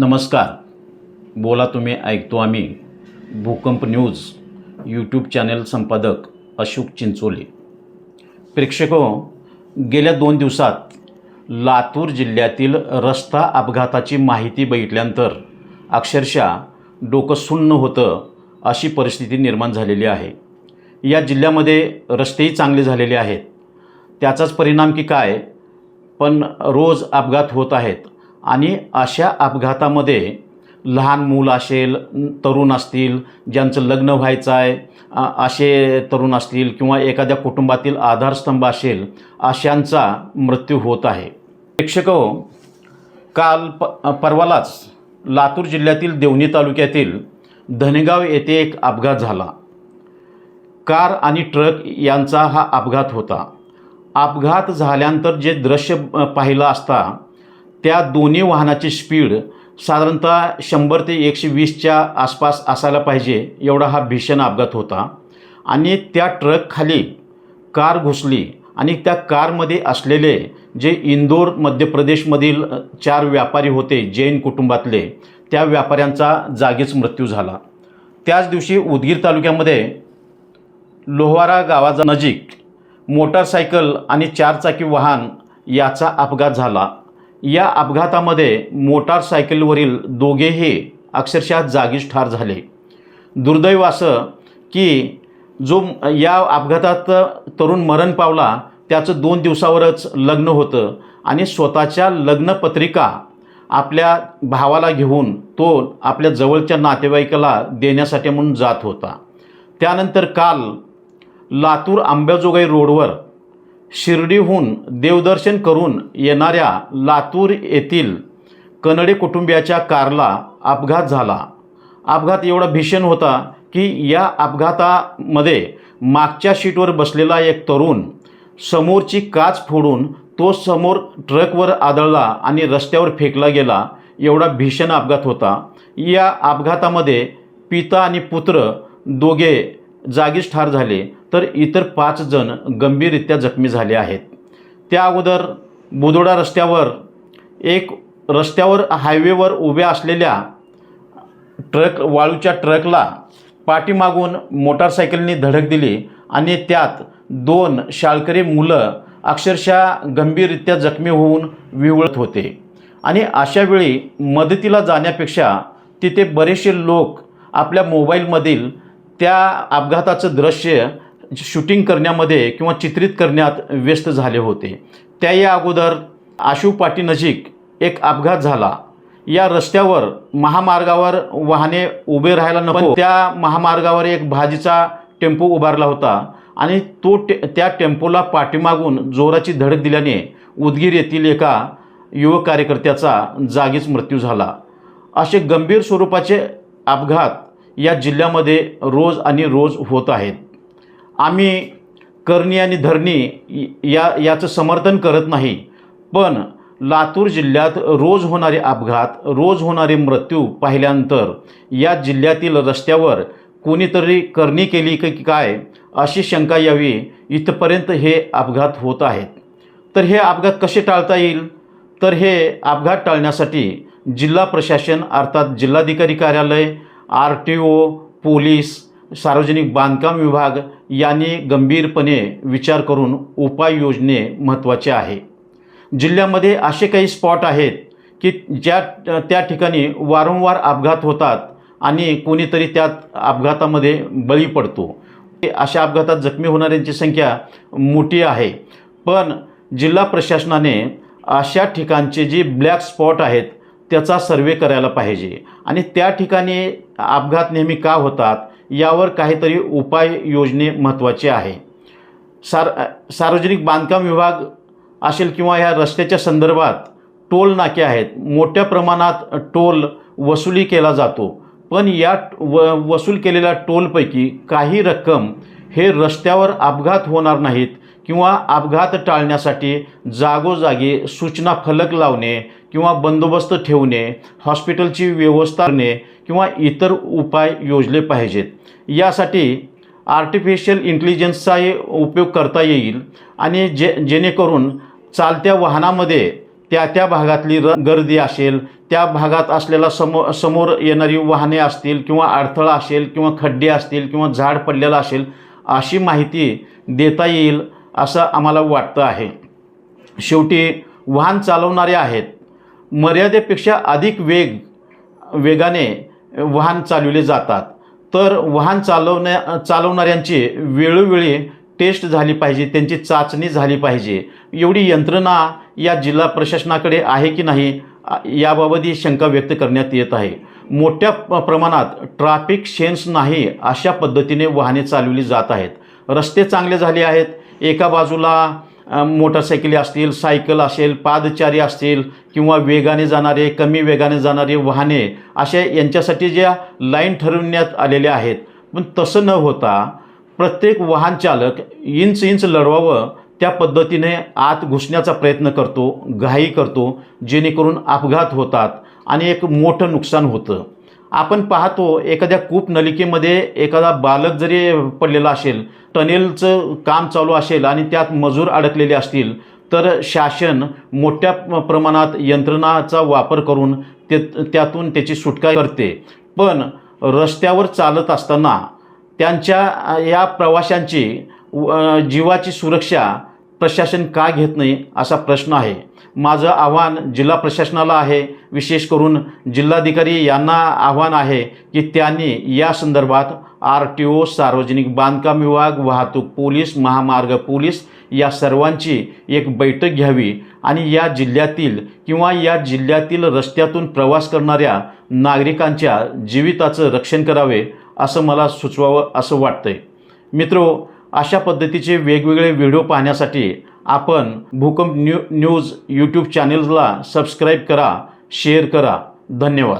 नमस्कार. बोला तुम्ही ऐकतो आम्ही. भूकंप न्यूज यूट्यूब चॅनल संपादक अशोक चिंचोले. प्रेक्षको गेल्या दोन दिवसात लातूर जिल्ह्यातील रस्ता अपघाताची माहिती बघितल्यानंतर अक्षरशः डोकं सुन्न होतं अशी परिस्थिती निर्माण झालेली आहे. या जिल्ह्यामध्ये रस्तेही चांगले झालेले आहेत. त्याचाच परिणाम की काय? पण रोज अपघात होत आहेत. आणि अशा अपघातामध्ये लहान मूल असेल तरुण असतील ज्यांचं लग्न व्हायचं आहे असे तरुण असतील किंवा एखाद्या कुटुंबातील आधारस्तंभ असेल अशांचा मृत्यू होत आहे. प्रेक्षको काल प परवालाच लातूर जिल्ह्यातील देवणी तालुक्यातील धनेगाव येथे एक अपघात झाला. कार आणि ट्रक यांचा हा अपघात होता. अपघात झाल्यानंतर जे दृश्य पाहिलं असता त्या दोन्ही वाहनाची स्पीड साधारणतः शंभर ते एकशे वीसच्या आसपास असायला पाहिजे एवढा हा भीषण अपघात होता. आणि त्या ट्रकखाली कार घुसली आणि त्या कारमध्ये असलेले जे इंदोर मध्य प्रदेशमधील चार व्यापारी होते जैन कुटुंबातले त्या व्यापाऱ्यांचा जागीच मृत्यू झाला. त्याच दिवशी उदगीर तालुक्यामध्ये लोहारा गावाचा नजीक मोटारसायकल आणि चारचाकी वाहन याचा अपघात झाला. या अपघातामध्ये मोटारसायकलवरील दोघेही अक्षरशः जागीच ठार झाले. दुर्दैव असं की जो या अपघातात तरुण मरण पावला त्याचं दोन दिवसावरच लग्न होतं आणि स्वतःच्या लग्नपत्रिका आपल्या भावाला घेऊन तो आपल्या जवळच्या नातेवाईकाला देण्यासाठी म्हणून जात होता. त्यानंतर काल लातूर आंब्याजोगाई रोडवर शिर्डीहून देवदर्शन करून येणाऱ्या लातूर येथील कनडे कुटुंबियाच्या कारला अपघात झाला. अपघात एवढा भीषण होता की या अपघातामध्ये मागच्या शीटवर बसलेला एक तरुण समोरची काच फोडून तो समोर ट्रकवर आदळला आणि रस्त्यावर फेकला गेला. एवढा भीषण अपघात होता. या अपघातामध्ये पिता आणि पुत्र दोघे जागीच ठार झाले. तर इतर पाच जण गंभीररित्या जखमी झाले आहेत. त्या अगोदर बुदोडा रस्त्यावर एक रस्त्यावर हायवेवर उभ्या असलेल्या ट्रक वाळूच्या ट्रकला पाठीमागून मोटारसायकलने धडक दिली आणि त्यात दोन शाळकरी मुलं अक्षरशः गंभीररित्या जखमी होऊन विवळत होते. आणि अशा वेळी मदतीला जाण्यापेक्षा तिथे बरेचसे लोक आपल्या मोबाईलमधील त्या अपघाताचं दृश्य म्हणजे शूटिंग करण्यामध्ये किंवा चित्रित करण्यात व्यस्त झाले होते. त्या या अगोदर आशू पाटीनजीक एक अपघात झाला. या रस्त्यावर महामार्गावर वाहने उभे राहायला नको. त्या महामार्गावर एक भाजीचा टेम्पो उभारला होता आणि तो टे त्या टेम्पोला पाठीमागून जोराची धडक दिल्याने उदगीर येथील एका युवक कार्यकर्त्याचा जागीच मृत्यू झाला. असे गंभीर स्वरूपाचे अपघात या जिल्ह्यामध्ये रोज आणि रोज होत आहेत. आम्ही करणी आणि धरणी या याचं समर्थन करत नाही. पण लातूर जिल्ह्यात रोज होणारे अपघात रोज होणारे मृत्यू पाहिल्यानंतर या जिल्ह्यातील रस्त्यावर कोणीतरी करणी केली की काय अशी शंका यावी इथपर्यंत हे अपघात होत आहेत. तर हे अपघात कसे टाळता येईल? तर हे अपघात टाळण्यासाठी जिल्हा प्रशासन अर्थात जिल्हाधिकारी कार्यालय आर टी ओ पोलीस सार्वजनिक बांधकाम विभाग यांनी गंभीरपणे विचार करून उपाययोजने महत्त्वाचे आहे. जिल्ह्यामध्ये असे काही स्पॉट आहेत की ज्या त्या ठिकाणी वारंवार अपघात होतात आणि कोणीतरी त्यात अपघातामध्ये बळी पडतो. अशा अपघातात जखमी होणाऱ्यांची संख्या मोठी आहे. पण जिल्हा प्रशासनाने अशा ठिकाणचे जे ब्लॅक स्पॉट आहेत त्याचा सर्वे करायला पाहिजे. आणि त्या ठिकाणी अपघात नेहमी का होतात? यावर काहीतरी उपाय योजने महत्त्वाचे आहे. सार सार्वजनिक बांधकाम विभाग असेल किंवा ह्या रस्त्याच्या संदर्भात टोल नाके आहेत. मोठ्या प्रमाणात टोल वसुली केला जातो. पण या व वसूल केलेल्या टोलपैकी काही रक्कम हे रस्त्यावर अपघात होणार नाहीत किंवा अपघात टाळण्यासाठी जागोजागी सूचना फलक लावणे किंवा बंदोबस्त ठेवणे हॉस्पिटलची व्यवस्था करणे किंवा इतर उपाय योजले पाहिजेत. यासाठी आर्टिफिशियल इंटेलिजन्सचाही उपयोग करता येईल आणि जे जेणेकरून चालत्या वाहनामध्ये त्या त्या भागातली र गर्दी असेल त्या भागात असलेला समो समोर येणारी वाहने असतील किंवा अडथळा असेल किंवा खड्डे असतील किंवा झाड पडलेलं असेल अशी माहिती देता येईल असं आम्हाला वाटतं आहे. शेवटी वाहन चालवणारे आहेत. मर्यादेपेक्षा अधिक वेग वेगाने वाहन चालविले जातात. तर वाहन चालवण्या चालवणाऱ्यांची वेळोवेळी टेस्ट झाली पाहिजे त्यांची चाचणी झाली पाहिजे. एवढी यंत्रणा या जिल्हा प्रशासनाकडे आहे की नाही याबाबत ही शंका व्यक्त करण्यात येत आहे. मोठ्या प्रमाणात ट्रॅफिक सेन्स नाही अशा पद्धतीने वाहने चालवली जात आहेत. रस्ते चांगले झाले आहेत. एका बाजूला मोटरसायकली असतील सायकल असेल पादचारी असतील किंवा वेगाने जाणारे कमी वेगाने जाणारे वाहने अशा यांच्यासाठी ज्या लाईन ठरवण्यात आलेल्या आहेत. पण तसं न होता प्रत्येक वाहन चालक इंच इंच लढवावं त्या पद्धतीने आत घुसण्याचा प्रयत्न करतो घाई करतो जेणेकरून अपघात होतात आणि एक मोठं नुकसान होतं. आपण पाहतो एखाद्या कूप नलिकेमध्ये एखादा बालक जरी पडलेला असेल टनेलचं काम चालू असेल आणि त्यात मजूर अडकलेले असतील तर शासन मोठ्या प्रमाणात यंत्रणाचा वापर करून ते त्यातून त्याची सुटका करते. पण रस्त्यावर चालत असताना त्यांच्या या प्रवाशांची व- जीवाची सुरक्षा प्रशासन का घेत नाही असा प्रश्न आहे. माझं आव्हान जिल्हा प्रशासनाला आहे. विशेष करून जिल्हाधिकारी यांना आव्हान आहे की त्यांनी या संदर्भात आर टी ओ सार्वजनिक बांधकाम विभाग वाहतूक पोलीस महामार्ग पोलीस या सर्वांची एक बैठक घ्यावी आणि या जिल्ह्यातील किंवा या जिल्ह्यातील रस्त्यातून प्रवास करणाऱ्या नागरिकांच्या जीविताचं रक्षण करावे असं मला सुचवावं असं वाटतंय. मित्रो अशा पद्धतीचे वेगवेगळे व्हिडिओ पाहण्यासाठी आपण भूकंप न्यू न्यूज यूट्यूब चॅनेलला सबस्क्राईब करा शेअर करा. धन्यवाद.